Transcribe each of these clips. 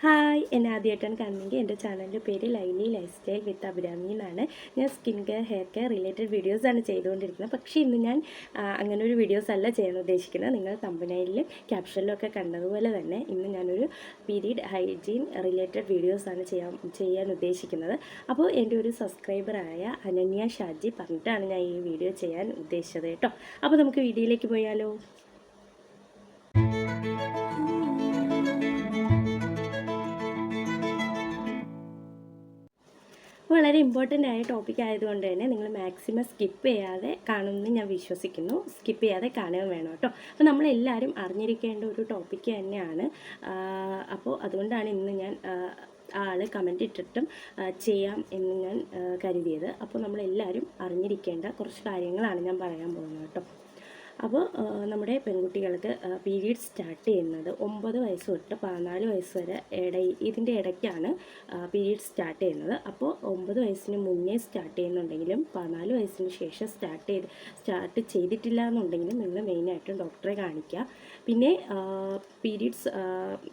Hi എന്നെ ആദ്യമായിട്ടാണ് കാണുന്നെങ്കിൽ എന്റെ ചാനലിന്റെ പേര് ലൈലി ലൈഫ് സ്റ്റൈൽ വിത്ത് അഭിരാമി എന്നാണ്. ഞാൻ skin care hair care related വീഡിയോസാണ് ചെയ്തുകൊണ്ടിരിക്കുന്നത്. പക്ഷേ ഇന്ന് ഞാൻ അങ്ങനെ ഒരു വീഡിയോസ് അല്ല ചെയ്യാൻ ഉദ്ദേശിക്കുന്നത്. നിങ്ങൾ തമ്പനയിലും ക്യാപ്ഷനിലൊക്കെ കണ്ടതുപോലെ തന്നെ ഇന്ന് ഞാനൊരു പീരീഡ് ഹൈജീൻ റിലേറ്റഡ് വീഡിയോസാണ് ചെയ്യാൻ ചെയ്യാൻ ഉദ്ദേശിക്കുന്നത്. അപ്പോൾ എന്റെ ഒരു സബ്സ്ക്രൈബറായ അനന്യ ഷാജി പറഞ്ഞിട്ടാണ് ഞാൻ ഈ വീഡിയോ ചെയ്യാൻ ഉദ്ദേശിച്ചത് കേട്ടോ. അപ്പോൾ നമുക്ക് വീഡിയോയിലേക്ക് പോയാലോ? വളരെ ഇമ്പോർട്ടന്റ് ആയ ടോപ്പിക് ആയതുകൊണ്ട് തന്നെ നിങ്ങൾ മാക്സിമം സ്കിപ്പ് ചെയ്യാതെ കാണുമെന്ന് ഞാൻ വിശ്വസിക്കുന്നു. സ്കിപ്പ് ചെയ്യാതെ കാണുകയും വേണം കേട്ടോ. അപ്പോൾ നമ്മളെല്ലാവരും അറിഞ്ഞിരിക്കേണ്ട ഒരു ടോപ്പിക്ക് തന്നെയാണ്. അപ്പോൾ അതുകൊണ്ടാണ് ഇന്ന് ഞാൻ ആൾ കമന്റ് ഇട്ടിട്ടും ചെയ്യാം എന്ന് ഞാൻ കരുതിയത്. അപ്പോൾ നമ്മളെല്ലാവരും അറിഞ്ഞിരിക്കേണ്ട കുറച്ച് കാര്യങ്ങളാണ് ഞാൻ പറയാൻ പോകുന്നത് കേട്ടോ. അപ്പോൾ നമ്മുടെ പെൺകുട്ടികൾക്ക് പീരീഡ് സ്റ്റാർട്ട് ചെയ്യുന്നത് ഒമ്പത് വയസ്സ് തൊട്ട് പതിനാല് വയസ്സ് വരെ ഇടയിൽ ഇതിന്റെ ഇടയ്ക്കാണ് പീരീഡ് സ്റ്റാർട്ട് ചെയ്യുന്നത്. അപ്പോൾ ഒമ്പത് വയസ്സിന് മുന്നേ സ്റ്റാർട്ട് ചെയ്യുന്നുണ്ടെങ്കിലും പതിനാല് വയസ്സിന് ശേഷം സ്റ്റാർട്ട് ചെയ്ത് സ്റ്റാർട്ട് ചെയ്തിട്ടില്ല എന്നുണ്ടെങ്കിലും നിങ്ങൾ മെയിനായിട്ടും ഡോക്ടറെ കാണിക്കുക. പിന്നെ പീരീഡ്സ്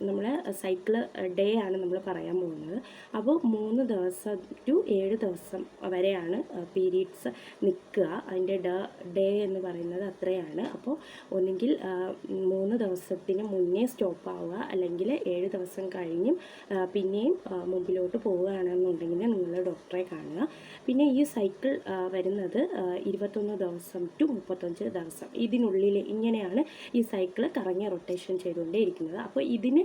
നമ്മൾ സൈക്കിൾ ഡേ ആണ് നമ്മൾ പറയാൻ പോകുന്നത്. അപ്പോൾ മൂന്ന് ദിവസം ടു ഏഴ് ദിവസം വരെയാണ് പീരീഡ്സ് നിൽക്കുക. അതിന്റെ ഡേ എന്ന് പറയുന്നത് അത്രയാണ്. അപ്പോൾ ഒന്നുകിൽ മൂന്ന് ദിവസത്തിന് മുന്നേ സ്റ്റോപ്പ് ആവുക അല്ലെങ്കിൽ ഏഴ് ദിവസം കഴിഞ്ഞും പിന്നെയും മുമ്പിലോട്ട് പോവുകയാണെന്നുണ്ടെങ്കിൽ നിങ്ങൾ ഡോക്ടറെ കാണുക. പിന്നെ ഈ സൈക്കിൾ വരുന്നത് ഇരുപത്തൊന്ന് ദിവസം ടു മുപ്പത്തഞ്ച് ദിവസം ഇതിനുള്ളിൽ ഇങ്ങനെയാണ് ഈ സൈക്കിൾ കറങ്ങി റൊട്ടേഷൻ ചെയ്തുകൊണ്ടേ ഇരിക്കുന്നത് അപ്പോൾ ഇതിന്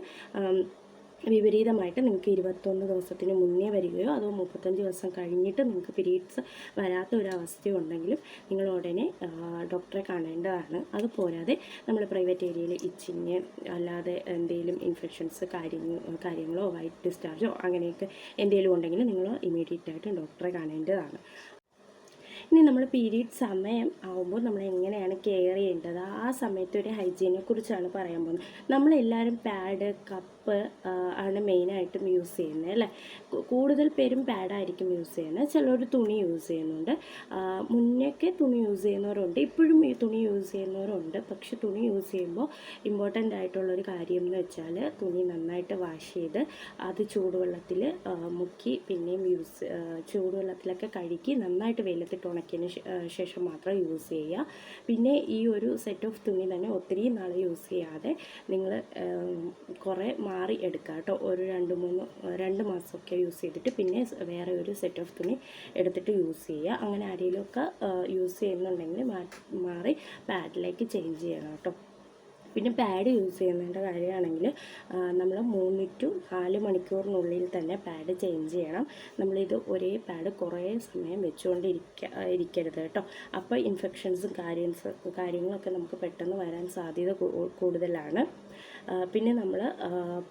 വിപരീതമായിട്ട് നിങ്ങൾക്ക് ഇരുപത്തൊന്ന് ദിവസത്തിന് മുന്നേ വരികയോ അതോ മുപ്പത്തഞ്ച് ദിവസം കഴിഞ്ഞിട്ട് നിങ്ങൾക്ക് പീരീഡ്സ് വരാത്ത ഒരു അവസ്ഥയുണ്ടെങ്കിലും നിങ്ങൾ ഉടനെ ഡോക്ടറെ കാണേണ്ടതാണ്. അത് പോരാതെ നമ്മൾ പ്രൈവറ്റ് ഏരിയയിൽ ഇച്ചിങ് അല്ലാതെ എന്തെങ്കിലും ഇൻഫെക്ഷൻസ് കാര്യങ്ങൾ കാര്യങ്ങളോ വൈറ്റ് ഡിസ്ചാർജോ അങ്ങനെയൊക്കെ എന്തെങ്കിലും ഉണ്ടെങ്കിൽ നിങ്ങൾ ഇമ്മീഡിയറ്റ് ആയിട്ട് ഡോക്ടറെ കാണേണ്ടതാണ്. ഇനി നമ്മൾ പീരീഡ് സമയം ആവുമ്പോൾ നമ്മൾ എങ്ങനെയാണ് കെയർ ചെയ്യേണ്ടത്? ആ സമയത്ത് ഒരു ഹൈജീനെ കുറിച്ചാണ് പറയാൻ പോകുന്നത്. നമ്മളെല്ലാവരും പാഡ് കപ്പ് ആണ് മെയിനായിട്ടും യൂസ് ചെയ്യുന്നത് അല്ലേ? കൂടുതൽ പേരും പാഡായിരിക്കും യൂസ് ചെയ്യുന്നത്. ചിലർ തുണി യൂസ് ചെയ്യുന്നുണ്ട്. മുന്നൊക്കെ തുണി യൂസ് ചെയ്യുന്നവരുണ്ട്. ഇപ്പോഴും ഈ തുണി യൂസ് ചെയ്യുന്നവരുണ്ട്. പക്ഷെ തുണി യൂസ് ചെയ്യുമ്പോൾ ഇമ്പോർട്ടന്റ് ആയിട്ടുള്ളൊരു കാര്യം എന്ന് വെച്ചാൽ തുണി നന്നായിട്ട് വാഷ് ചെയ്ത് അത് ചൂടുവെള്ളത്തിൽ മുക്കി പിന്നെയും യൂസ് ചൂടുവെള്ളത്തിലൊക്കെ കഴുകി നന്നായിട്ട് വെയിലത്തിട്ട് ഉണക്കിയതിന് ശേഷം മാത്രം യൂസ് ചെയ്യുക. പിന്നെ ഈ ഒരു സെറ്റ് ഓഫ് തുണി തന്നെ ഒത്തിരി നാൾ യൂസ് ചെയ്യാതെ നിങ്ങൾ കുറേ മാറി എടുക്കുക കേട്ടോ. ഒരു രണ്ട് മൂന്ന് രണ്ട് മാസമൊക്കെ യൂസ് ചെയ്തിട്ട് പിന്നെ വേറെ ഒരു സെറ്റ് ഓഫ് തുണി എടുത്തിട്ട് യൂസ് ചെയ്യുക. അങ്ങനെ ആരെങ്കിലുമൊക്കെ യൂസ് ചെയ്യുന്നുണ്ടെങ്കിൽ മാറി പാഡിലേക്ക് ചേഞ്ച് ചെയ്യണം കേട്ടോ. പിന്നെ പാഡ് യൂസ് ചെയ്യുന്നതിന്റെ കാര്യമാണെങ്കിൽ നമ്മൾ മൂന്ന് ടു നാല് മണിക്കൂറിനുള്ളിൽ തന്നെ പാഡ് ചേഞ്ച് ചെയ്യണം. നമ്മളിത് ഒരേ പാഡ് കുറേ സമയം വെച്ചുകൊണ്ടിരിക്ക ഇരിക്കരുത് കേട്ടോ. അപ്പോൾ ഇൻഫെക്ഷൻസും കാര്യൻസ് കാര്യങ്ങളൊക്കെ നമുക്ക് പെട്ടെന്ന് വരാൻ സാധ്യത കൂടുതലാണ്. പിന്നെ നമ്മൾ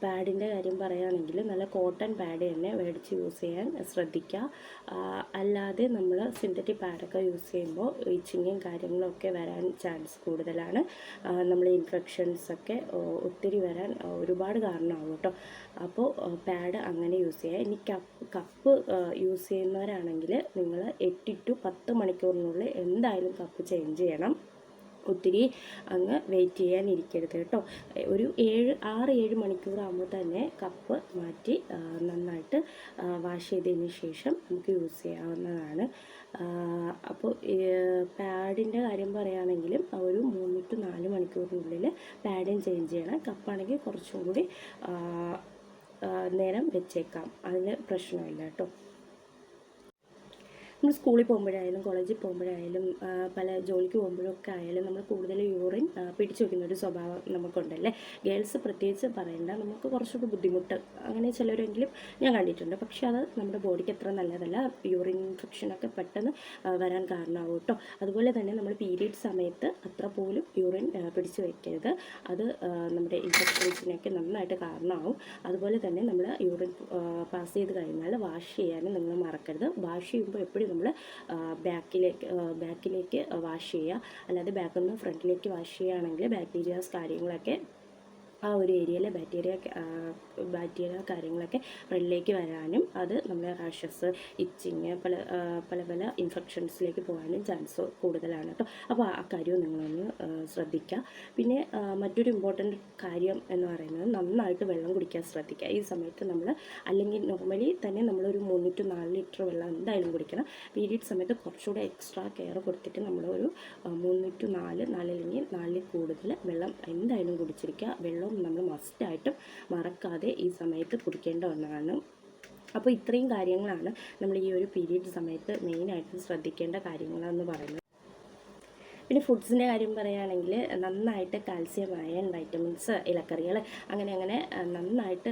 പാഡിന്റെ കാര്യം പറയുകയാണെങ്കിൽ നല്ല കോട്ടൺ പാഡ് തന്നെ മേടിച്ച് യൂസ് ചെയ്യാൻ ശ്രദ്ധിക്കുക. അല്ലാതെ നമ്മൾ സിന്തറ്റിക് പാഡൊക്കെ യൂസ് ചെയ്യുമ്പോൾ ഇച്ചിങ്ങും കാര്യങ്ങളൊക്കെ വരാൻ ചാൻസ് കൂടുതലാണ്. നമ്മൾ ഇൻഫെക്ഷൻസ് ഒക്കെ ഒത്തിരി വരാൻ ഒരുപാട് കാരണമാകും കേട്ടോ. അപ്പോൾ പാഡ് അങ്ങനെ യൂസ് ചെയ്യുക. ഇനി കപ്പ് കപ്പ് യൂസ് ചെയ്യുന്നവരാണെങ്കിൽ നിങ്ങൾ എട്ട് ടു പത്ത് മണിക്കൂറിനുള്ളിൽ എന്തായാലും കപ്പ് ചേഞ്ച് ചെയ്യണം. ഒത്തിരി അങ്ങ് വെയിറ്റ് ചെയ്യാനിരിക്കരുത് കേട്ടോ. ഒരു ഏഴ് ആറ് ഏഴ് മണിക്കൂറാകുമ്പോൾ തന്നെ കപ്പ് മാറ്റി നന്നായിട്ട് വാഷ് ചെയ്തതിന് ശേഷം നമുക്ക് യൂസ് ചെയ്യാവുന്നതാണ്. അപ്പോൾ പാഡിന്റെ കാര്യം പറയുകയാണെങ്കിലും ഒരു മൂന്ന് ടു നാല് മണിക്കൂറിനുള്ളിൽ പാഡും ചേഞ്ച് ചെയ്യണം. കപ്പാണെങ്കിൽ കുറച്ചും കൂടി നേരം വെച്ചേക്കാം. അതിന് പ്രശ്നമില്ല കേട്ടോ. നമ്മൾ സ്കൂളിൽ പോകുമ്പോഴായാലും കോളേജിൽ പോകുമ്പോഴായാലും പല ജോലിക്ക് പോകുമ്പോഴൊക്കെ ആയാലും നമ്മൾ കൂടുതൽ യൂറിൻ പിടിച്ചു വയ്ക്കുന്ന ഒരു സ്വഭാവം നമുക്കുണ്ടല്ലേ? ഗേൾസ് പ്രത്യേകിച്ച് പറയണ്ട നമുക്ക് കുറച്ചുകൂടി ബുദ്ധിമുട്ട് അങ്ങനെ ചിലരെങ്കിലും ഞാൻ കണ്ടിട്ടുണ്ട്. പക്ഷേ അത് നമ്മുടെ ബോഡിക്ക് അത്ര നല്ലതല്ല. യൂറിൻ ഇൻഫെക്ഷനൊക്കെ പെട്ടെന്ന് വരാൻ കാരണമാവും കേട്ടോ അതുപോലെ തന്നെ നമ്മൾ പീരീഡ് സമയത്ത് അത്ര പോലും യൂറിൻ പിടിച്ചു വയ്ക്കരുത് അത് നമ്മുടെ ഇൻഫെക്ഷൻസിനൊക്കെ നന്നായിട്ട് കാരണമാവും. അതുപോലെ തന്നെ നമ്മൾ യൂറിൻ പാസ് ചെയ്ത് കഴിഞ്ഞാൽ വാഷ് ചെയ്യാനും നിങ്ങൾ മറക്കരുത്. വാഷ് ചെയ്യുമ്പോൾ എപ്പോഴും നമ്മൾ ബാക്കിലേക്ക് ബാക്കിലേക്ക് വാഷ് ചെയ്യുക. അല്ലാതെ ബാക്കിൽ നിന്ന് ഫ്രണ്ടിലേക്ക് വാഷ് ചെയ്യുകയാണെങ്കിൽ ബാക്ടീരിയാസ് കാര്യങ്ങളൊക്കെ ആ ഒരു ഏരിയയിലെ ബാക്ടീരിയ ബാക്ടീരിയ കാര്യങ്ങളൊക്കെ ഫ്രണ്ടിലേക്ക് വരാനും അത് നമ്മളെ റാഷസ് ഇച്ചിങ് പല പല പല ഇൻഫെക്ഷൻസിലേക്ക് പോകാനും ചാൻസ് കൂടുതലാണ് കേട്ടോ അപ്പോൾ ആ കാര്യവും നിങ്ങളൊന്ന് ശ്രദ്ധിക്കുക പിന്നെ മറ്റൊരു ഇമ്പോർട്ടന്റ് കാര്യം എന്ന് പറയുന്നത് നന്നായിട്ട് വെള്ളം കുടിക്കാൻ ശ്രദ്ധിക്കുക ഈ സമയത്ത് നമ്മൾ അല്ലെങ്കിൽ നോർമലി തന്നെ നമ്മളൊരു മൂന്ന് ടു നാല് ലിറ്റർ വെള്ളം എന്തായാലും കുടിക്കണം. പീരീഡ് സമയത്ത് കുറച്ചുകൂടെ എക്സ്ട്രാ കെയർ കൊടുത്തിട്ട് നമ്മളൊരു മൂന്ന് ടു നാല് നാല് അല്ലെങ്കിൽ നാലിൽ കൂടുതൽ വെള്ളം എന്തായാലും കുടിച്ചിരിക്കുക വെള്ളവും നമ്മൾ മസ്റ്റായിട്ടും മറക്കാതെ ഈ സമയത്ത് കുടിക്കേണ്ട ഒന്നാണ്. അപ്പോൾ ഇത്രയും കാര്യങ്ങളാണ് നമ്മൾ ഈ ഒരു പീരീഡ് സമയത്ത് മെയിനായിട്ട് ശ്രദ്ധിക്കേണ്ട കാര്യങ്ങളെന്ന് പറയുന്നത്. പിന്നെ ഫുഡ്സിന്റെ കാര്യം പറയുകയാണെങ്കിൽ നന്നായിട്ട് കാൽസ്യം അയൺ വൈറ്റമിൻസ് ഇലക്കറികൾ അങ്ങനെ അങ്ങനെ നന്നായിട്ട്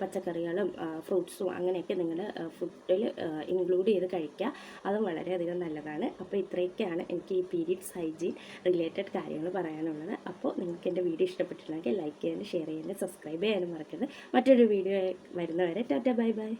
പച്ചക്കറികളും ഫ്രൂട്ട്സും അങ്ങനെയൊക്കെ നിങ്ങൾ ഫുഡിൽ ഇൻക്ലൂഡ് ചെയ്ത് കഴിക്കുക. അതും വളരെയധികം നല്ലതാണ്. അപ്പോൾ ഇത്രയൊക്കെയാണ് എനിക്ക് ഈ പീരീഡ്സ് ഹൈജീൻ റിലേറ്റഡ് കാര്യങ്ങൾ പറയാനുള്ളത്. അപ്പോൾ നിങ്ങൾക്ക് എന്റെ വീഡിയോ ഇഷ്ടപ്പെട്ടിട്ടുണ്ടെങ്കിൽ ലൈക്ക് ചെയ്യാനും ഷെയർ ചെയ്യാനും സബ്സ്ക്രൈബ് ചെയ്യാനും മറക്കരുത്. മറ്റൊരു വീഡിയോ വരുന്നവരെ ടാറ്റ ബൈ ബൈ.